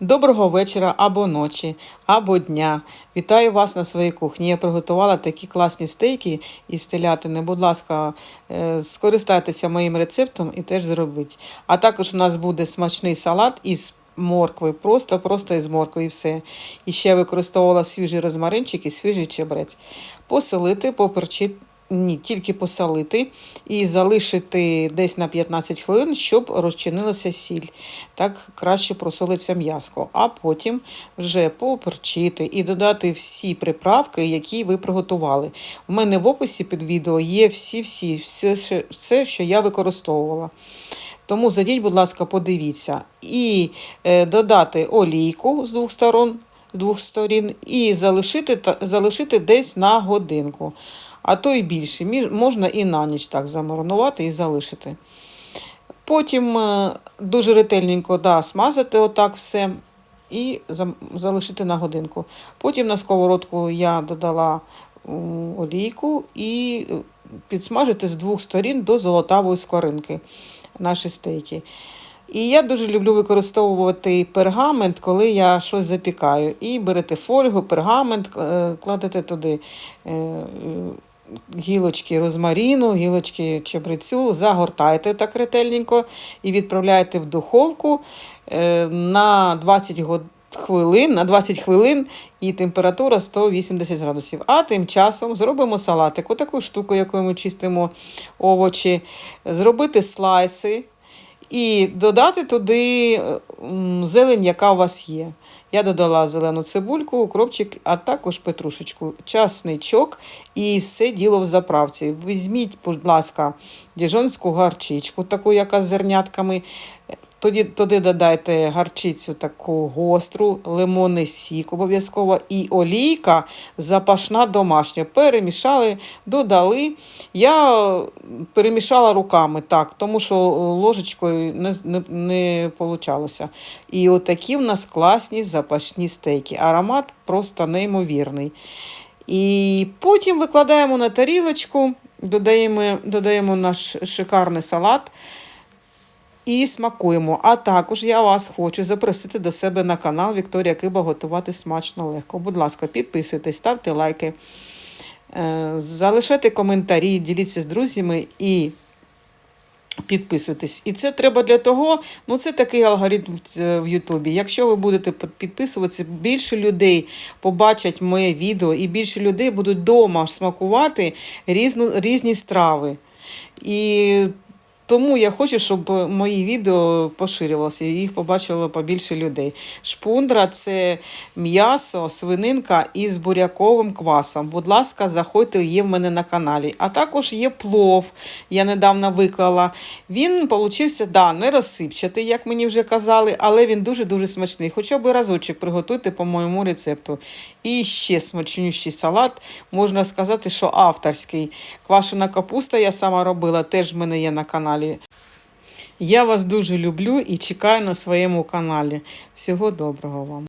Доброго вечора або ночі, або дня. Вітаю вас на своїй кухні. Я приготувала такі класні стейки із телятини. Будь ласка, е, скористайтеся моїм рецептом і теж зробіть. А також у нас буде смачний салат із моркви, просто, просто із моркви і все. І ще використовувала свіжий розмаринчик і свіжий чебрець. Посолити, поперчити. Ні, тільки посолити і залишити десь на 15 хвилин, щоб розчинилася сіль. Так краще просолиться м'яско. А потім вже поперчити і додати всі приправки, які ви приготували. У мене в описі під відео є всі-всі, все, все, що я використовувала. Тому зайдіть, будь ласка, подивіться. І е, додати олійку з двох сторон, з двох сторін, і залишити, залишити десь на годинку. А то і більше. Можна і на ніч так замаринувати і залишити. Потім е, дуже ретельненько да, смазати отак все і залишити на годинку. Потім на сковородку я додала олійку і е, підсмажити з двох сторін до золотавої скоринки наші стейки. І я дуже люблю використовувати пергамент, коли я щось запікаю. І берете фольгу, пергамент, е, кладете туди гілочки розмаріну, гілочки чебрецю, загортайте так ретельненько і відправляйте в духовку е, на 20 хвилин, на 20 хвилин і температура 180 градусів. А тим часом зробимо салатик, отаку штуку, якою ми чистимо овочі, зробити слайси і додати туди е, зелень, яка у вас є. Я додала зелену цибульку, укропчик, а також петрушечку, часничок і все діло в заправці. Візьміть, будь ласка, діжонську гарчичку, таку, яка з зернятками. Тоді туди додайте гарчицю таку гостру, лимонний сік обов'язково і олійка запашна домашня. Перемішали, додали. Я перемішала руками так, тому що ложечкою не, не, не получалося. І отакі в нас класні запашні стейки. Аромат просто неймовірний. І потім викладаємо на тарілочку, додаємо, додаємо наш шикарний салат і смакуємо. А також я вас хочу запросити до себе на канал Вікторія Киба готувати смачно легко. Будь ласка, підписуйтесь, ставте лайки, е, залишайте коментарі, діліться з друзями і підписуйтесь. І це треба для того, ну це такий алгоритм е, в Ютубі. Якщо ви будете підписуватися, більше людей побачать моє відео, і більше людей будуть вдома смакувати різну, різні страви. І тому я хочу, щоб мої відео поширювалося і їх побачило побільше людей. Шпундра це м'ясо, свининка із буряковим квасом. Будь ласка, заходьте, є в мене на каналі. А також є плов, я недавно виклала. Він получився, да, не розсипчатий, як мені вже казали, але він дуже-дуже смачний. Хоча б разочок приготуйте по моєму рецепту. І ще смачнющий салат, можна сказати, що авторський. Квашена капуста я сама робила, теж в мене є на каналі. Я вас дуже люблю і чекаю на своєму каналі. Всього доброго вам.